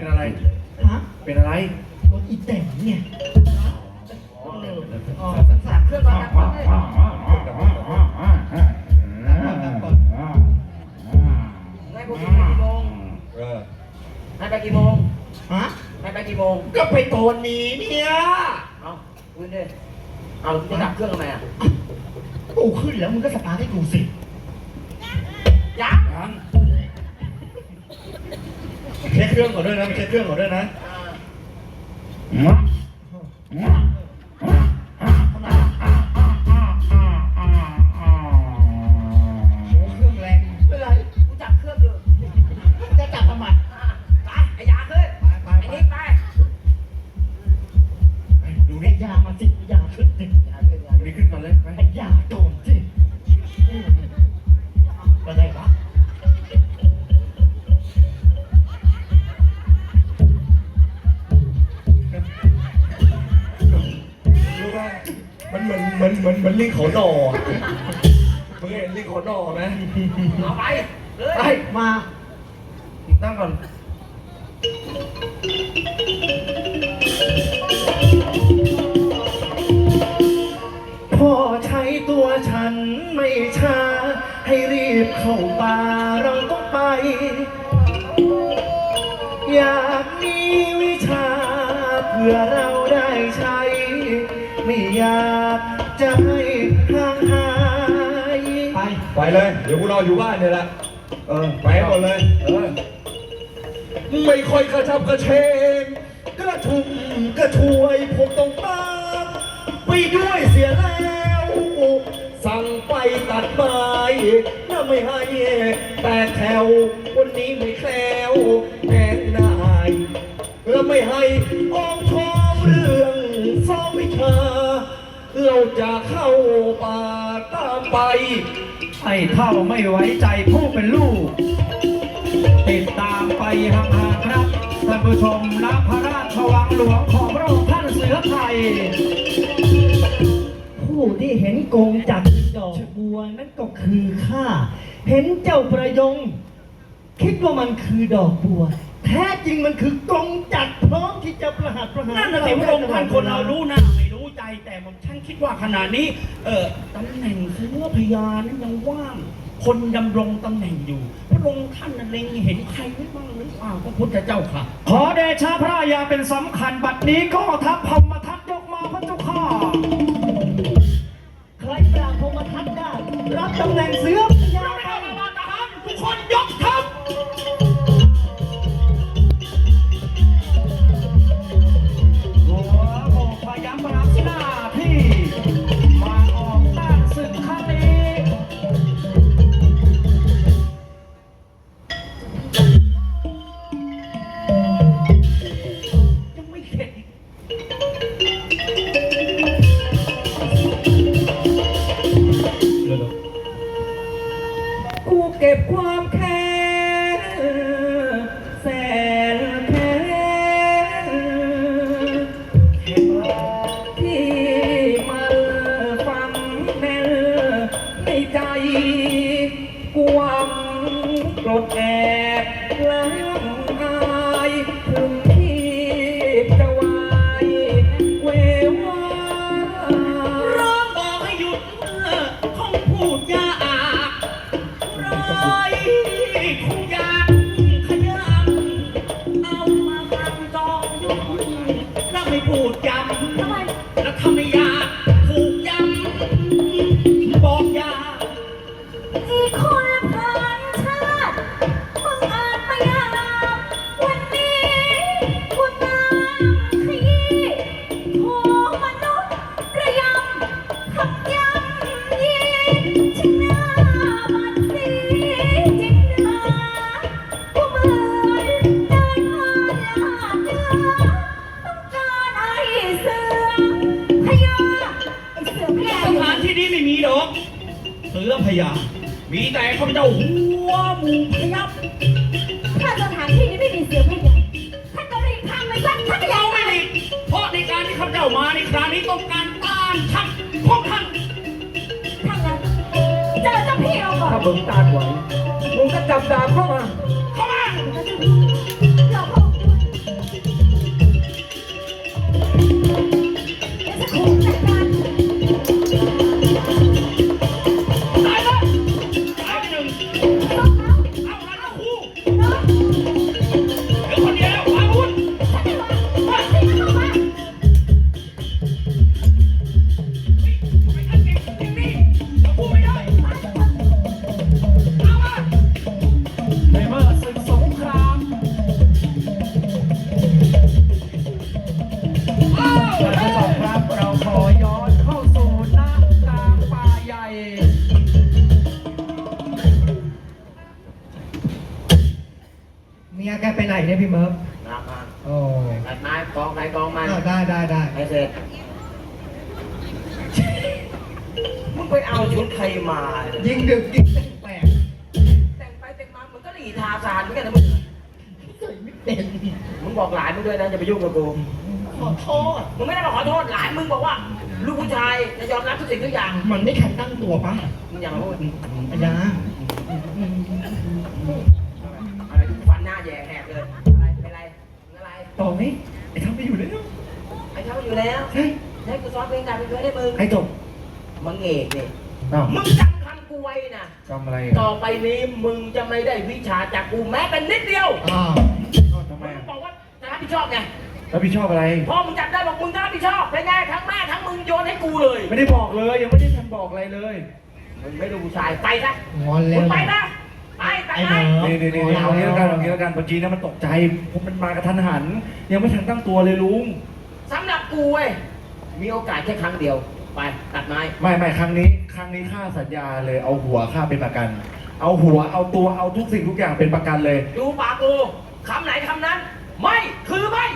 เป็นอะไร ฮะเป็นอะไรรถอีแต๋งเนี่ยอ๋อสามเครื่องก่อนนะให้พวกกี่โมงเออให้ไปกี่โมงฮะให้ไปกี่โมงก็ไปโตนนี้เนี่ยเอาคุยดิเอาจะดับเครื่องทำไมอะกูขึ้นแล้วมึงก็สตาร์ทให้กูสิยังยังเช็คเครื่องก่อนด้วยนะเช็คเครื่องก่อนด้วยนะโอ้เครื่องแรงไม่เป็นไรกูจับเครื่องอยู่จะจับทำไมไปไอ้ยาขึ้นไปไปไอ้ไปนิกไปดูนี่ยามาสิยาขึ้นสิยาขึ้นยานี่ขึ้นก่อนเลยไปไอ้ยาโด กระชุ่มกระชวยผมต้องตามไปด้วยเสียแล้ว สั่งไปตัดไม้น่าไม่ให้แตกแถว วันนี้ไม่แคล้วแกงนายและไม่ให้ออมชอมเรื่องซ้อมวิชาเราจะเข้าป่าตามไป ไอ้เท่าไม่ไว้ใจผู้เป็นลูก ติดตามไปห่างๆครับ ท่านผู้ชมณพระราชวังหลวงของพระองค์ท่านเสือไทย ผู้ที่เห็นกงจักรดอกบัวนั่นก็คือข้า เห็นเจ้าประยง คิดว่ามันคือดอกบัว แท้จริงมันคือกงจักรพร้อมที่จะประหัตประหารนั่นน่ะสิพระองค์ท่านคนเรารู้หน้าไม่รู้ใจแต่ผมฉันคิดว่าขณะนี้ เออตำแหน่งเสือพยานั้นยังว่าง คนดำรงตำแหน่งอยู่ พระองค์ท่านน่ะเล็งเห็นใครไว้บ้างหรือเปล่าพระพุทธเจ้าค่ะ ขอเดชะพระยาเป็นสำคัญบัดนี้ก็ทัพพมทัตยกมาพระเจ้าข้าใครปราบพรหมทัตได้ รับตำแหน่งเสือพญาไปทุกคนยก กรดแอ เสือพญามีแต่ข้าพเจ้าหัวหมูพยับถ้าสถานที่นี้ไม่มีเสือพญาท่านก็รีบทำไปซะท่านพญาเราไม่ได้เพราะในการที่ข้าพเจ้ามาในคราวนี้ต้องการต้านทัพของท่านท่านนั้นเจอเจ้าพี่เราก่อนถ้ามึงต้านไหวมึงก็จับดาบเข้ามา มันไม่ทันตั้งตัวปะมึงอย่ามาพูดอายาอะไรฟันหน้าแย่แหกเลย อะไร เป็นไร มึงอะไร ต่อไหมไอ้ทำไปอยู่แล้วไอ้เขาอยู่แล้วใช่ให้กูซ้อมเพลงการเป็นเพื่อนให้มึงไอ้จบมึงเอกนี่อ้าวมึงจำคำกูไว้นะทำอะไร ต่อไปนี้มึงจะไม่ได้วิชาจากกูแม้แต่นิดเดียวอ้าวอ้าวทำไมมึงอะบอกว่าจะรับผิดชอบไง รับผิดชอบอะไร พ่อมึงจำได้บอกมึงจะรับผิดชอบเป็นไงทั้งแม่ทั้งมึงโยนให้กูเลยไม่ได้บอกเลยยังไม่ได้ทันบอกอะไรเลยมึงไม่รู้ผู้ชายไปซะงอนแล้มึว งไปนะไปไปไอ้ไปเมิร์ฟนี่นี่นี่เอางี้แล้วกันเอางี้แล้วกันเมื่อกี้นะมันตกใจผมมันมากระทันหัน ยังไม่ทันตั้งตัวเลยลุง สำหรับกูเว้ยมีโอกาสแค่ครั้งเดียว ไปตัดไม้ไม่ไม่ครั้งนี้ ครั้งนี้ค่าสัญญาเลยเอาหัวค่าเป็นประกัน เอาหัวเอาตัวเอาทุกสิ่งทุกอย่างเป็นประกันเลย ดูปากกูคำไหนคำนั้น ไม่คือไม่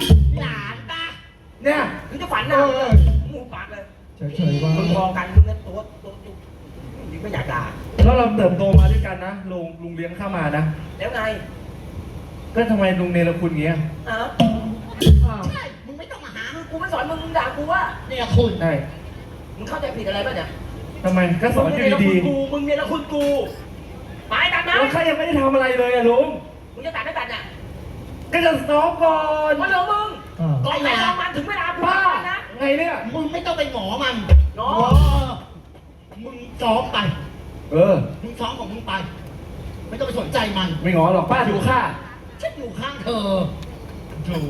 หลานตาเนี่ยคือจะฝันหน้าเออมูปากเลยเฉยๆว่ามึงพอกันมึงนั้นตัวตัวตัวมึงไม่อยากด่าแล้วเราเติบโตมาด้วยกันนะลุงลุงเลี้ยงข้ามานะแล้วไงก็ทำไมลุงเนรคุณเงี้ยเอออ้าวใช่มึงไม่ต้องมาหาคือกูไม่สอนมึงมึงด่ากูว่าเนี่ยคุณใช่มึงเข้าใจผิดอะไรป่ะเนี่ยทำไมก็สอนอยู่ดีมึงเนี่ยละคุณกูมึงเนี่ยละคุณกูไปตัดๆนะแล้วข้ายังไม่ได้ทำอะไรเลยอะลุงมึงจะตัดไม่ตัดเนี่ยก็จะซ้อมก่อนมันเหลือมึง อ้าวก่อนไหนเอามันถึงเวลากูบ้านะไงเนี่ย มึงไม่ต้องไปหงอมันเนาะ มึงซ้อมไป เออ มึงซ้อมของมึงไป ไม่ต้องไปสนใจมัน ไม่ง้อหรอกป้าดูข้าฉันอยู่ข้างเธอถู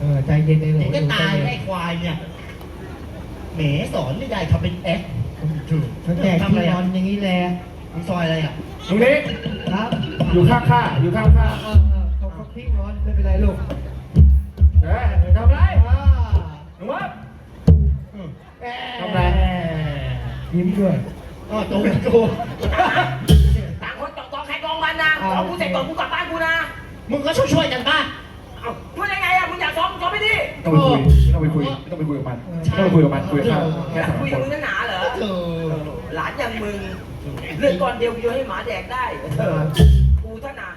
เออใจเย็นเลยเดี๋ยวก็ตายไอ้ควายเนี่ย แหมสอนไม่ได้ทำเป็นแอคถูกฉันแจกที่นอนอย่างนี้แหละมึงซอยอะไรอะลุงนี้ครับอยู่ข้างข้าอยู่ข้างข้า เออเออเขาเขาพี่นอนไม่เป็นไรลูกเออ ทำอะไรหนูว่าอืมทำไรยิ้มด้วยอ๋อตัวเป็นตัวต่างคนต่างกองใครกองมันนะของกูเสร็จก่อนกูกลับบ้านกูนะ มึงก็ช่วยๆกันบ้างเอาช่วยยังไงอะมึงอยากซ้อมมึงซ้อมไม่ดีต้องไปคุยต้องไปคุยต้องไปคุยกับมันไม่ต้องไปคุยกับมันคุยกับข้าแค่สามคุยกับมึงนั่นหนาเหรอเธอหลานอย่างมึงเลือดก้อนเดียวโยนให้หมาแดกได้กูท่านา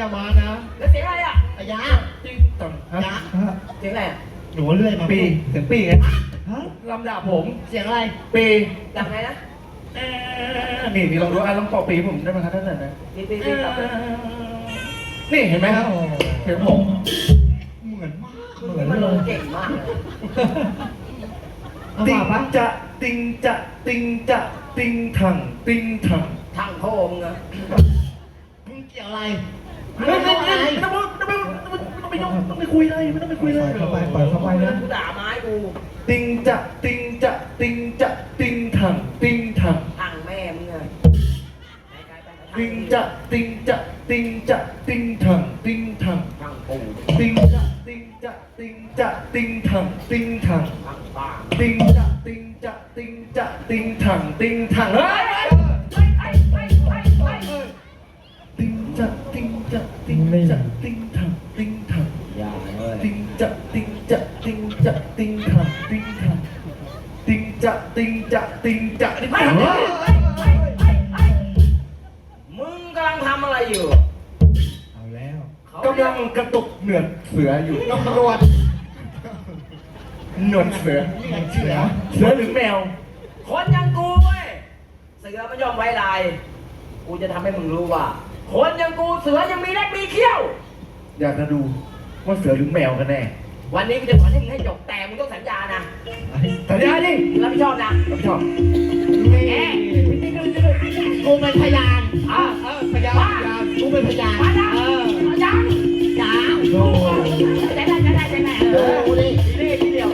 ไม่ได้เอามานะแล้วเสียงอะไรอะอายาติ๊งต่องอายาเสียงอะไรอะหนูเลื่อยมาปีเสียงปีไงฮะลำดับผมเสียงอะไรปีดังไงนะนี่นี่ลองดูอะลองต่อปีผมได้ไหมครับท่านนะปีปีปีตับเลยนี่เห็นไหมครับเสียงผมเหมือนมากมึงเหมือนมันเลลงยเก่งมากเลยเอาติงป่ะปะจะติงจะติงจะติงถังติงถังทางพ่อมึงอะมึงเกี่ยวอะไร ไม่ไม่ไม่ต้องไม่ต้องไม่ต้องไม่ต้องไม่คุยเลยไม่ต้องไปคุยเลยเข้าไปปล่อยเข้าไปนะ กูด่าไม้กูติงจะติงจะติงจะติงถังติงถังทางแม่มึงอะไปไปไปไปติงจะติงจะติงจะติงถังติงถังทางปูติงจะติงจะติงจะติงถังติงถังทางบ้าติงจะติงจะติงจะติงถังติงถังเฮ้ย ติงจะติงถังติงถังอย่าเลยติงจะติงจะติงจะติงถังติงถังติงจะติงจะติงจะติงไปถังไปเฮ้ยไปไปไปมึงกำลังทำอะไรอยู่เอาแล้วเขากำลังกระตุกเหนือเสืออยู่ตำรวจหนวดเสือนี่ไงเสือเสือหรือแมว คนอยังกูเว้ยเสือไม่ยอมไว้ลาย กูจะทำให้มึงรู้ว่า คนอยังกูเสือยังมีเล็บมีเขี้ยว อยากจะดูว่าเสือหรือแมวกันแน่วันนี้กูจะสอนให้มึงให้จบแต่มึงต้องสัญญานะสัญญาดิรับผิดชอบนะรับผิดชอบแหมกูเป็นพยานอะเออพยานพยานกูเป็นพยานมาดังเออมาดังจ้าโอ้ได้ได้ได้ได้ได้โอ้โหดิทีนี้ทีเดียว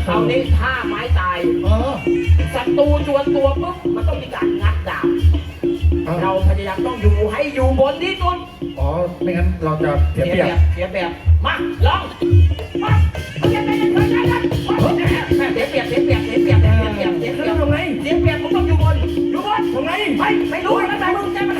เลยคราวนี้ท่าไม้ตายเออศัตรูจวนตัวปุ๊บมันต้องมีการงัดดาบอเราพยายามต้องอยู่ให้อยู่บนที่สุดอ๋อ ไม่งั้นเราจะเสียเปรียบ เสียแบบมาลองมาเสียเปรียบเสียเปรียบเสียเปรียบเสียเปรียบเสียเปรียบเสียเปรียบเสียเปรียบทำไงเสียเปรียบผมต้องอยู่บนอยู่บนทำไงไปไม่รู้แล้วแต่มึงแก้ปัญหาแก้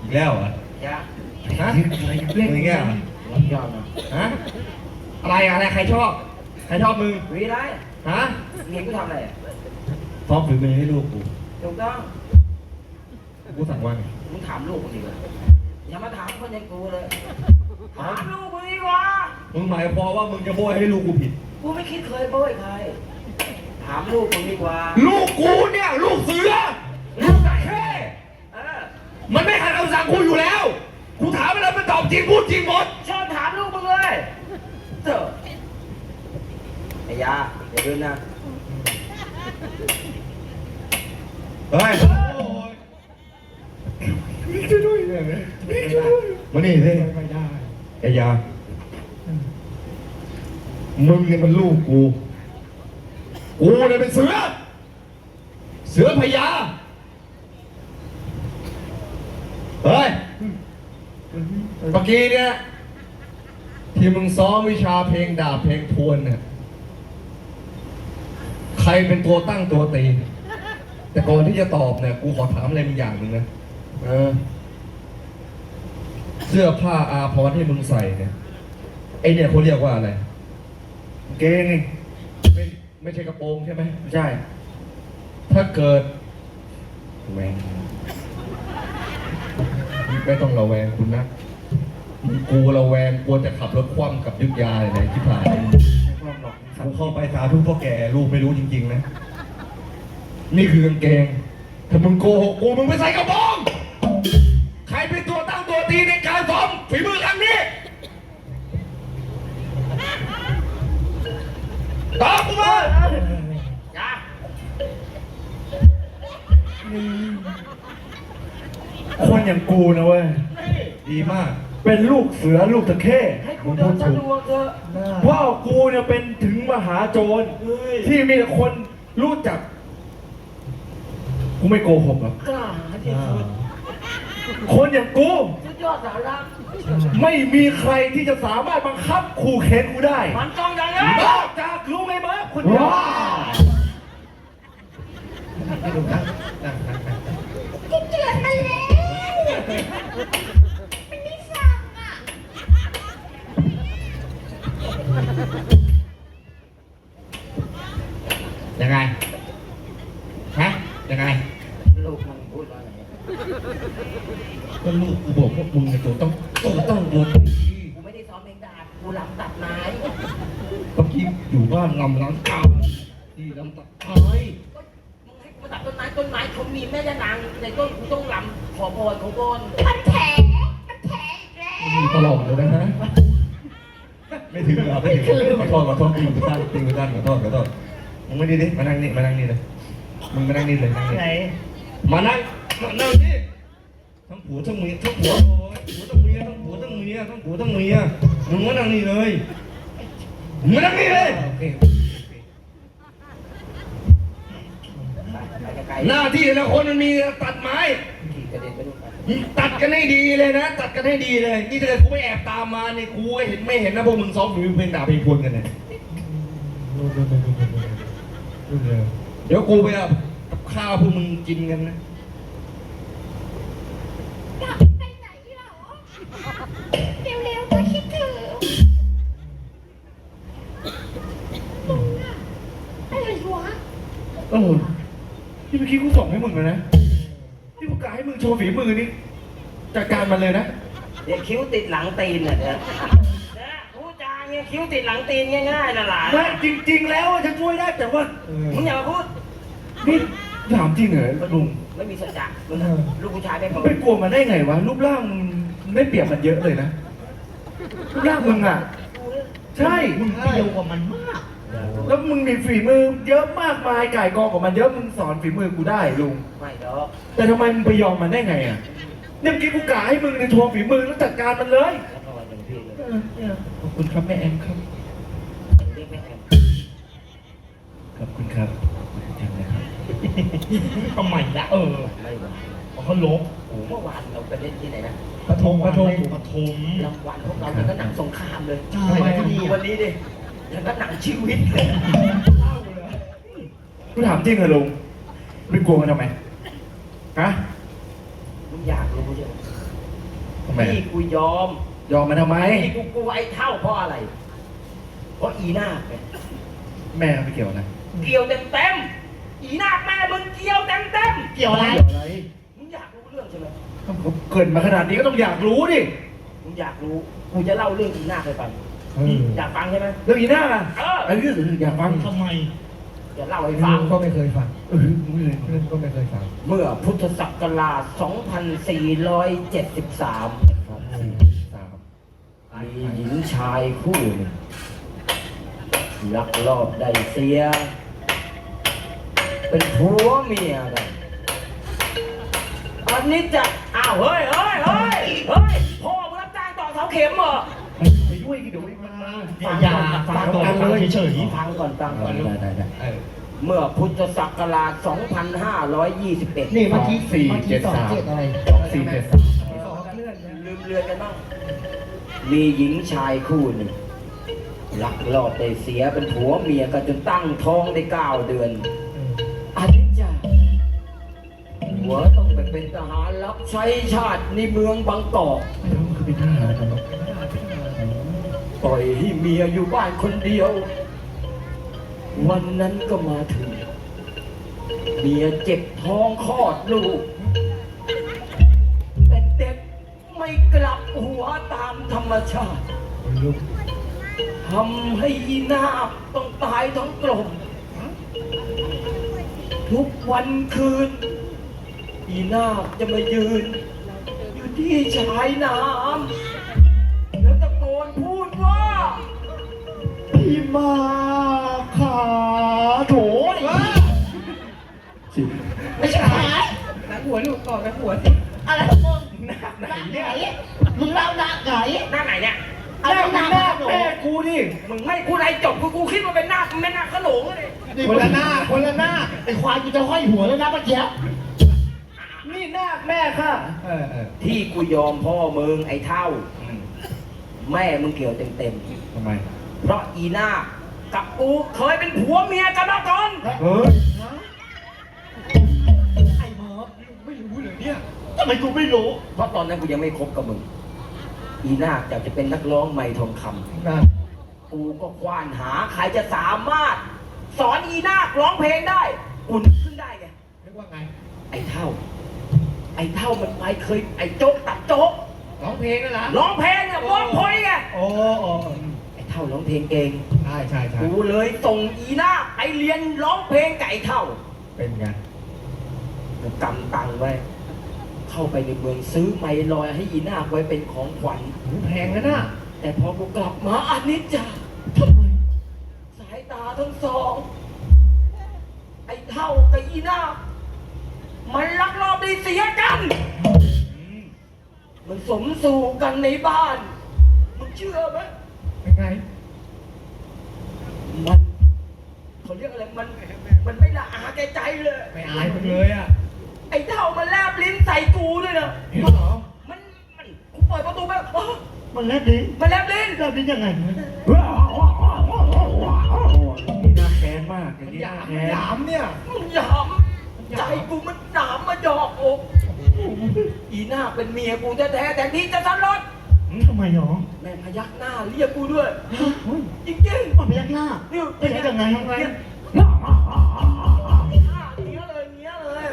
อีกแล้วเหรอะอย่าฮะเล่นอย่างเงี้ยเหรอรับยอดนะฮะ อะไรอะไร ใครชอบ ใครชอบมึงวีไรฮะเมียกูทำอะไรอะซ้อมฝีมือให้ลูกกู ถูกต้องกูสั่งว่าไงมึงถามลูกมึงดีกว่าอย่ามาถามคนอย่างกูเลยถามลูกมึงดีกว่ามึงหมายความว่ามึงจะโบยให้ลูกกูผิด กูไม่คิดเคยโบยใครถามลูกมึงดีกว่าลูกกูเนี่ย ลูกเสือลูกตะเข้เออ มันไม่ขัดคำสั่งกูอยู่แล้ว กูถามมันแล้วมันตอบจริงพูดจริงหมดเชิญถามลูกมึงเลยเถอะไอ้ยาอย่าลืมนะ เฮ้ยมานี่สิไม่ได้ไอ้ยา มึงเนี่ยมันลูกกู กูเนี่ยเป็นเสือ เสือพญา เฮ้ย เมื่อกี้เนี่ย ที่มึงซ้อมวิชาเพลงดาบเพลงทวนเนี่ย ใครเป็นตัวตั้งตัวตี แต่ก่อนที่จะตอบเนี่ย กูขอถามอะไรมึงอย่างหนึ่งนะ เออ เสื้อผ้าอาภรณ์ที่มึงใส่เนี่ย ไอเนี่ยเขาเรียกว่าอะไร เกงไงไม่ไม่ใช่กระโปรงใช่ไหมใช่ ถ้าเกิดแหวง ไม่ต้องระแวงคุณนะมึงกูระแวงกลัวจะขับรถคว่ำกับยุทธยาเลยที่ผ่านกูเข้าไปสาธุพ่อแก่ลูกไม่รู้จริง ๆ นะ นี่คือกางเกง ถ้ามึงโกหกกูมึงไปใส่กระโปรงใครเป็นตัวตั้งตัวตีในการซ้อมฝีมือครั้งนี้ตอบกูมายา คนอย่างกูนะเว้ย ดีมาก เป็นลูกเสือลูกตะเข้ให้กูเดินสะดวกเถอะพ่อกูเนี่ยเป็นถึงมหาโจรที่มีแต่คนรู้จัก กูไม่โกหกหรอกกล้าหาญที่สุดคนอย่างกู สุดยอดสาระไม่มีใครที่จะสามารถบังคับขู่เข็นกูได้ มันต้องอย่างนี้นอกจากรู้ไหมมั้ยคนเดียวให้ดูนะนั่งนั่งนั่งกูเตือนมาแล้วมัน ไม่ฟังอะยังไง ฮะ ยังไง ลูกมึงพูดว่าไงก็ลูกกูบอกว่ามึงเนี่ยตัวต้องตัวต้องตัวตีกูไม่ได้ซ้อมเพลงดาบกูรำตัดไม้เมื่อกี้อยู่บ้านลำล้างกาที่ลำตะไคร้มึงให้กูมาตัดต้นไม้ ต้นไม้เขามีแม่ยานางในต้นกูต้องลำขอพรเขาก่อนมันแถมันแถอีกแล้วมีตลอดเลยนะฮะไม่ถึงหรอไม่ถึงขอโทษขอโทษติงไปด้านติงไปด้านขอโทษขอโทษมึงไม่ดีดิมานั่งนี่มานั่งนี่เลยมึงมานั่งนี่เลยนั่งนี่ไหนมานั่งมานั่งนี่ทั้งผัวทั้งเมียทั้งผัวโอ้ยผัวทั้งเมียทั้งผัวทั้งเมียทั้งผัวทั้งเมียมึงมานั่งนี่เลยมึงมานั่งนี่เลย ไปไกล หน้าที่แต่ละคนมันมีตัดไม้ๆขี่กระเด็นไปนู่นไปตัดกันให้ดีเลยนะ ตัดกันให้ดีเลย นี่ถ้าเกิดกูไม่แอบตามมาเนี่ยกูก็เห็นไม่เห็นนะพวกมึงซ้อมฝีมือเพลงด่าเพลงพวนกันเนี่ยเดี๋ยวกูไปเอากับข้าวพวกมึงกินกันนะ มื่อกี้กูส่งให้มึงเลยนะที่กูกะให้มึงโชว์ฝีมือนี่จัดการมันเลยนะ เดี๋ยวคิ้วติดหลังตีนน่ะเดี๋ยวนะพูดจาเนี่ยคิ้วติดหลังตีนง่ายๆน่ะหลานไม่จริง ๆ แล้วอะฉันช่วยได้แต่ว่ามึงอย่ามาพูดนี่ถามจริงเหรอลุงไม่มีสัจจะมึงนะลูกผู้ชายไม่พอไปกลัวมันได้ไงวะรูปร่างมึงไม่เปรียบมันเยอะเลยนะรูปร่างมึงอะ ใช่มึงเปรี้ยวกว่ามันมาก แล้วมึงมีฝีมือเยอะมากมายไก่กองของมันเยอะมึงสอนฝีมือกูได้ลุง ไม่หรอกแต่ทำไมมึงไปยอมมันได้ไงอะเนี่ยเมื่อกี้กูกะให้มึงในโชว์ฝีมือแล้วจัดการมันเลยแล้วก็วันเป็นพี่เลยขอบคุณครับแม่แอมครับ เรียกแม่แอมขอบคุณครับจำนะครับทำไมล่ะเออไม่หรอกเขาลบโอ้โหเมื่อวานเราไปเล่นที่ไหนนะปฐมปฐมปฐมรางวัลพวกเราเนี่ยก็หนังสงครามเลยใช่ ทำไมที่นี่ดูอะวันนี้ดิ ยังก็หนังชีวิตเลยกูถามจริงเหรอลุงไปกลัวมันทำไมฮะมึงอยากรู้ใช่ไหมทำไมพี่กูยอมยอมมันทำไมพี่กูกลัวไอ้เท่าเพราะอะไร เพราะอีนาคไงแม่ไม่เกี่ยวนะเกี่ยวเต็มเต็มๆอีนาคแม่มึงเกี่ยวเต็มเต็มเกี่ยวอะไรเกี่ยวอะไรๆมึงอยากรู้เรื่องใช่ไหมเขาเกิดมาขนาดนี้ก็ต้องอยากรู้ดิ มึงอยากรู้ กูจะเล่าเรื่องอีนาคให้ฟัง อยากฟังใช่ไหมเรื่องอีหน้าอะเออไอ้เรื่องอื่นอยากฟังทำไมจะเล่าให้ฟังก็ไม่เคยฟังเออไม่เลยเรื่องก็ไม่เคยฟังเมื่อพุทธศักราช 2473สามมีหญิงชายคู่หนึ่งลักลอบได้เสีย เป็นผัวเมียกันอันนี้จะอ้าวเฮ้ยเฮ้ยเฮ้ยเฮ้ยพ่อมึงรับจ้างต่อเสาเข็มเหรอ ไปด้วยกี่เดี๋ยว มันมาอย่าฟังก่อนฟังเฉยฟังก่อนฟังก่อนได้ได้ได้เมื่อพุทธศักราช 2521 นี่เมื่อกี้สี่เมื่อกี้เจ็ดสองสามเจ็ดอะไรสองสี่เจ็ดสามลืมเรือนกันบ้าง มีหญิงชายคู่หนึ่งลักลอบได้เสียเป็นผัวเมียกันจนตั้งท้องได้เก้าเดือนอันนี้จ้ะหัวต้องไปเป็นทหารรับใช้ชาติในเมืองบางกอกไม่รู้มันคือเป็นทหารกันหรอ ปล่อยให้เมียอยู่บ้านคนเดียว วันนั้นก็มาถึง เมียเจ็บท้องคลอดลูก แต่เด็กไม่กลับหัวตามธรรมชาติทำให้อีนาคต้องตายทั้งกลมทุกวันคืนอีนาคจะมายืน อยู่ที่ชายน้ำ มาขาโถยสิไม่ใช่หายนักหัวลูกก่อนนักหัวสิอะไรของมึงหนักไหนเนี่ยมึงเล่าหนักไหนหน้าไหนเนี่ยอะไรหนักแม่แม่กูดิมึงไม่กูไรจบกูกูคิดว่าเป็นหน้าแม่นาคขนงเลยคนละหน้าคนละหน้าไอ้ควายกูจะห้อยหัวแล้วนะเมื่อกี้นี่หน้าแม่ค่ะเออเออที่กูยอมพ่อมึงไอ้เท่า แม่มึงเกี่ยวเต็มทำไมๆ เพราะอีนาคกับกูเคยเป็นผัวเมียกันมาก่อน เฮ้ยไอ้หมอไม่รู้เลยเนี่ยทำไมกูไม่รู้เพราะตอนนั้นกูยังไม่คบกับมึง อีนาคอยากจะเป็นนักร้องไม่ทองคำนะกูก็ควานหาใครจะสามารถ สอนอีนาคร้องเพลงได้กูนึกขึ้นได้ไง เรียกว่าไงไอ้เท่า ไอ้เท่ามันไปเคยไอ้โจ๊กตัดโจ๊กร้องเพลงนั่นนะร้องเพลงเนี่ยร้องพอยไง โอ้โอ้ไอ้ เท่าร้องเพลงเก่งใช่ใช่ใช่กูเลยส่งอีนาคไปเรียนร้องเพลงกับไอ้เท่า เป็นไงกูกำตังค์ไว้ เข้าไปในเมืองซื้อไมลอยให้อีนาคไว้เป็นของขวัญแพงแล้วนะแต่พอกูกลับมาอันนี้จ้ะทำไมสายตาทั้งสอง ไอ้เท่ากับอีนาคมันลักลอบดีเสียกัน มันสมสู่กันในบ้าน มึงเชื่อไหม เป็นไง มันเขาเรียกอะไร มัน มันไม่ละอาแกใจเลย ไม่อายมันเลยอะ ไอ้เท่ามันแลบลิ้นใส่กูด้วยนะเห็นเหรอ มัน มัน กูเปิดประตูไปอ้อมันแลบลิ้นมันแลบลิ้นแลบลิ้นยังไงนี่น่าแค้นมากอย่างนี้น่าแค้นหยามเนี่ยมันหยาม ใจกูมันหนามมาหยอกอกอีหน้าเป็นเมียกูแท้ๆแต่ที่จะสลด ทำไมหรอแม่งพยักหน้าเรียกกูด้วยเฮ้ยจริงมันพยักหน้าๆนี่เป็นยังไงยังไงเนี่ยเงี้ยเลยเงี้ยเลย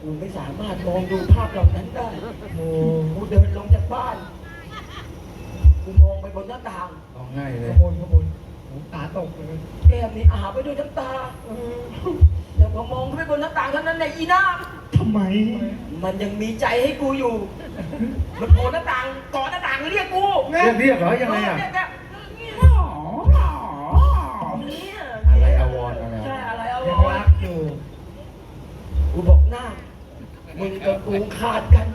กูไม่สามารถมองดูภาพเหล่านั้นได้โอ้กูเดินลงจากบ้านกูมองไปบนหน้าต่างร้องไห้เลขย โมยขโมยหูตาตกเลยแก้มนี่อาบไปด้วยน้ำตาแต่พอมองขึ้นไปบนหน้าต่างเท่านั้นในยอีหน้า ทำไมมันยังมีใจให้กูอยู่ มันโผล่หน้าต่างก่อหน้าต่างเรียกกูเรียกเรียกเหรอยังไงอะเรียกเนี่ยอะไรอาวรณ์อะไร ใช่อะไรเอายังวะรักอยู่ กูบอกหน้ามึงกับกูขาดกัน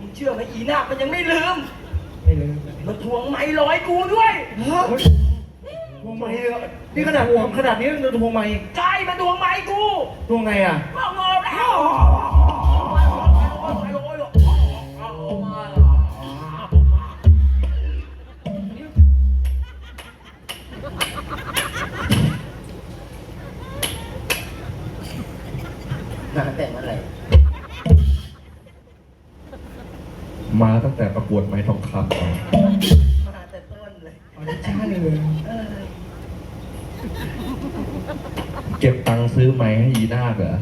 มึงเชื่อไหมอีหน้ามันยังไม่ลืม ไม่ลืมมันทวงไม้ร้อยกูด้วยพวงไม้เหรอนี่ขนาดห่วงขนาดนี้ยังจะพวงไม้อีกใช่มันทวงไม้กูพวงไงอะก็งอแล้ว งานแต่งอะไรมาตั้งแต่ประกวดไม้ทองคำมาแต่ต้นเลยออดิชั่นเลยเออเก็บตังค์ซื้อไม้ให้ยีนาคเหรอ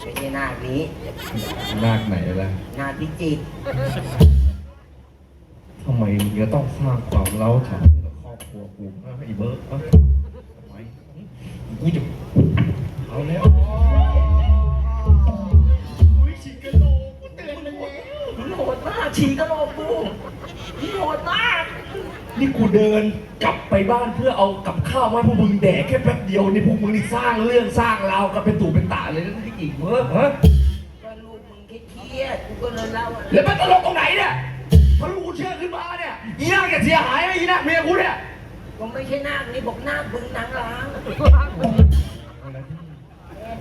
ไม่ใช่นาคนี้นาคไหนล่ะนาคพิจิตรทำไมมึงจะต้องสร้างความเล้าฉานให้กับครอบครัวกูฮะไอ้เบิร์ดเอ้าทำไมกูจะเอาแล้ว ฉีกกระโหลกกูมึงโหดมาก นี่กูเดินกลับไปบ้านเพื่อเอากับข้าวมาให้พวกมึงแดกแค่แป๊บเดียวนี่พวกมึงนี่สร้างเรื่องสร้างราวกันเป็นตู่เป็นตาเลยนะนี่อีกเมื่อฮะก็ลูกมึงเครียดๆกูก็เลยเล่าอะแล้วมันตลกตรงไหนเนี่ยพอลูกกูเชื่อขึ้นมาเนี่ยอีน่าจะเสียหายไหมอีน่าเมียกูเนี่ยก็ไม่ใช่นาคนี่บอกนาคบึงนางล้าง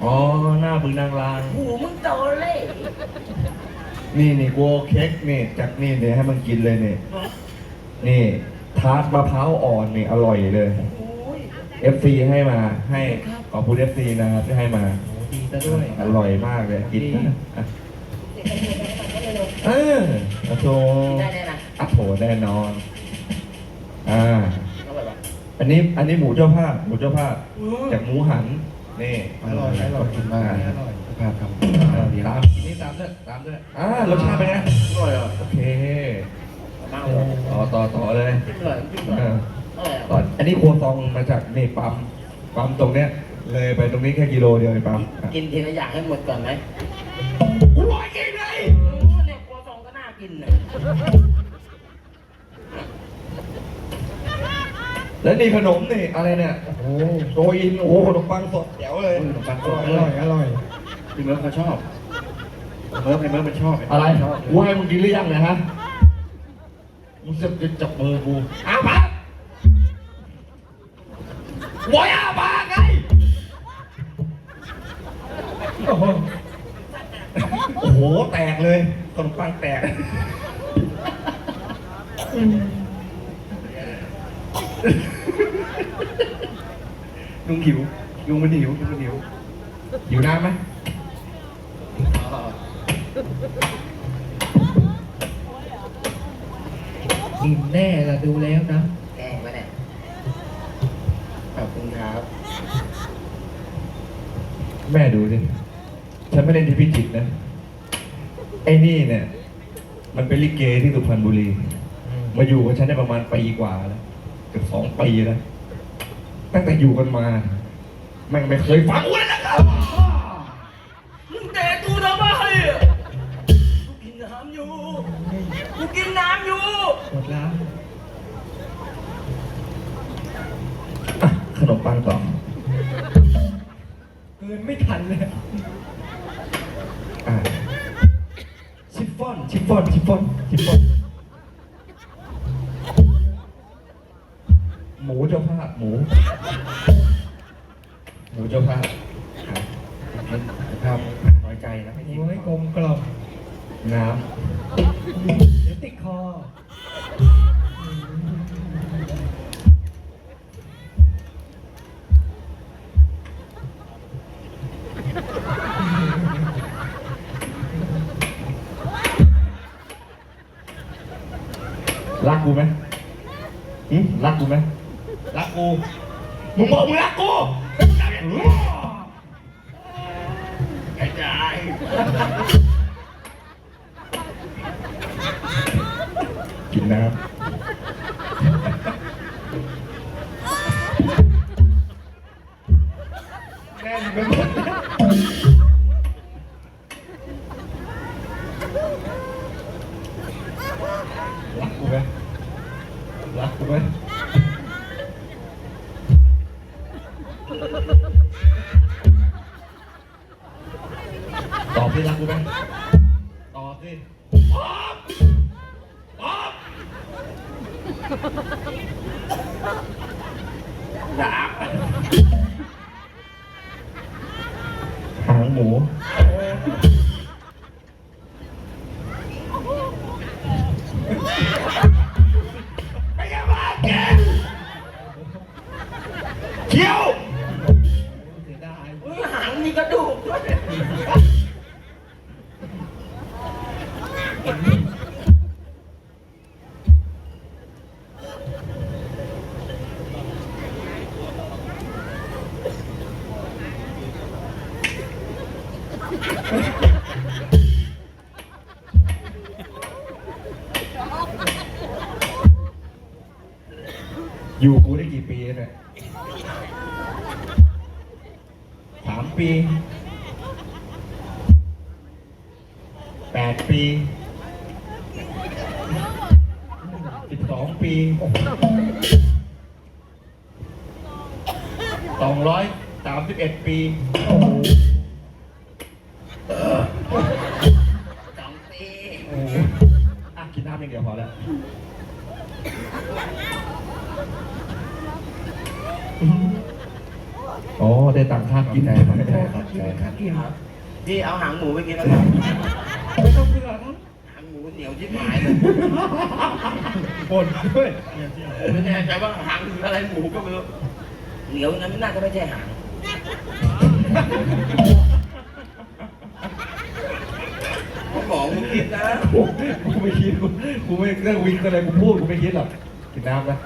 อ๋อหน้าบึงนางลาง หูมึงโตเล่ นี่นี่กูเอาเค้กนี่จากนี่เนี่ยให้มันกินเลยเนี่ยนี่ทาร์ตมะพร้าวอ่อนนี่อร่อยเลยโอ้ย FC ให้มาให้ขอบคุณ FC นะครับที่ให้มาดีซะด้วยอร่อยมากเลยกินนะอะเอออะโถได้แน่นะอะโถแน่นอนอ่าเอาแบบว่า อันนี้อันนี้หมูเจ้าภาพหมูเจ้าภาพจากหมูหันนี่อร่อยอร่อยขอบคุณมากอ ครับร่อยเจ้าภาพครับอ่าตามกินนี่ตามด้วยตามด้วยอ่ารสชาติเป็นไงอร่อยอะโอเคมากเลยต่อต่อต่อเลยอร่อยจริงเอออร่อยตอนอันนี้ครัวซองมาจากนี่ปั๊มปั๊มตรงเนี้ยเลยไปตรงนี้แค่กิโลเดียวไอ้ปั๊มอะกินทีละอย่างให้หมดก่อนไหมกูบอกให้กินเลยเออเนี่ยครัวซองก็น่ากินนะแล้วนี่ขนมนี่อะไรเนี่ยโอ้โหโซอินโอ้โหขนมปังสดแจ๋วเลยขนมปังสดอร่อยอร่อย พี่เมิร์ฟเขาชอบเมิร์ฟไอ้เมิร์ฟมันชอบอะไรกูให้มึงกินหรือยังเนะฮะมึงจะจะจับมือกูอ้าปากวอยอ้าปากไงโอ้โหโอ้โหแตกเลยขนมปังแตกยุงหิวยุงมันหิวยุงมันหิวหิวน้ำไหม อิ่มแน่ละดูแล้วนะ แกล้งไว้เนี่ยขอบคุณครับ แม่ดูสิ ฉันไม่เล่นที่พิจิตรนะ ไอ้นี่เนี่ย มันเป็นลิเกที่สุพรรณบุรี มาอยู่กับฉันได้ประมาณปีกว่าแล้วเกือบสองปีแล้ว ตั้งแต่อยู่กันมาแม่งไม่เคยฟังกูเลย ปังต่อเกินไม่ทันเลยอะชิฟฟ่อน ชิฟฟ่อน ชิฟฟ่อน ชิฟฟ่อน กกูไหมหึรักกูไหมรักกู มึงบอกมึงรักกูกระจายกินน้ำ รักหางหมู แปดปีสิบสองปีสองร้อยสามสิบเอ็ดปีสองปีโอ้โหอะกินน้ำอย่างเดียวพอแล้วอ๋อได้ตังค่ากินได้ครับได้ครับได้ครับพี่เอาหางหมูไปกินแล้วกัน ยวชิบหายเลยปนด้วยไม่แน่ใจว่าหางคืออะไรหมูก็ไม่รู้เหนียวนั้นน่าจะไม่ใช่หางบอกมึงกินนะกูกูไม่คิดกูกูไม่เรื่องวิ่งอะไรกูพูดกูไม่คิดหรอกกินน้ำนะ